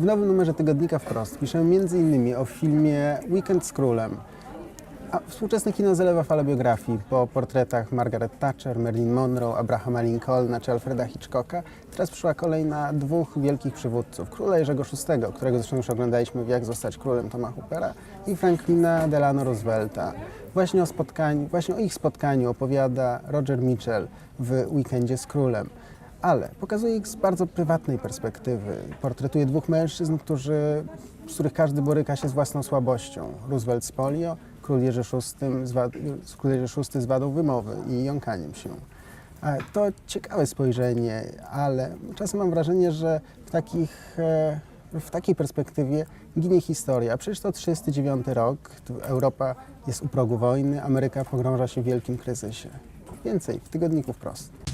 W nowym numerze tygodnika Wprost piszemy m.in. o filmie Weekend z Królem. A współczesne kino zalewa fala biografii po portretach Margaret Thatcher, Marilyn Monroe, Abrahama Lincolna czy Alfreda Hitchcocka. Teraz przyszła kolej na dwóch wielkich przywódców. Króla Jerzego VI, którego zresztą już oglądaliśmy w Jak zostać królem Toma Hoopera i Franklina Delano Roosevelta. Właśnie o spotkaniu, właśnie o ich spotkaniu opowiada Roger Mitchell w Weekendzie z królem ale pokazuje ich z bardzo prywatnej perspektywy. Portretuje dwóch mężczyzn, którzy, z których każdy boryka się z własną słabością. Roosevelt z polio, król Jerzy VI z, wad, król Jerzy VI z wadą wymowy i jąkaniem się. To ciekawe spojrzenie, ale czasem mam wrażenie, że w, takich, e, w takiej perspektywie ginie historia. Przecież to 39 rok, Europa jest u progu wojny, Ameryka pogrąża się w wielkim kryzysie. Więcej w tygodniku wprost.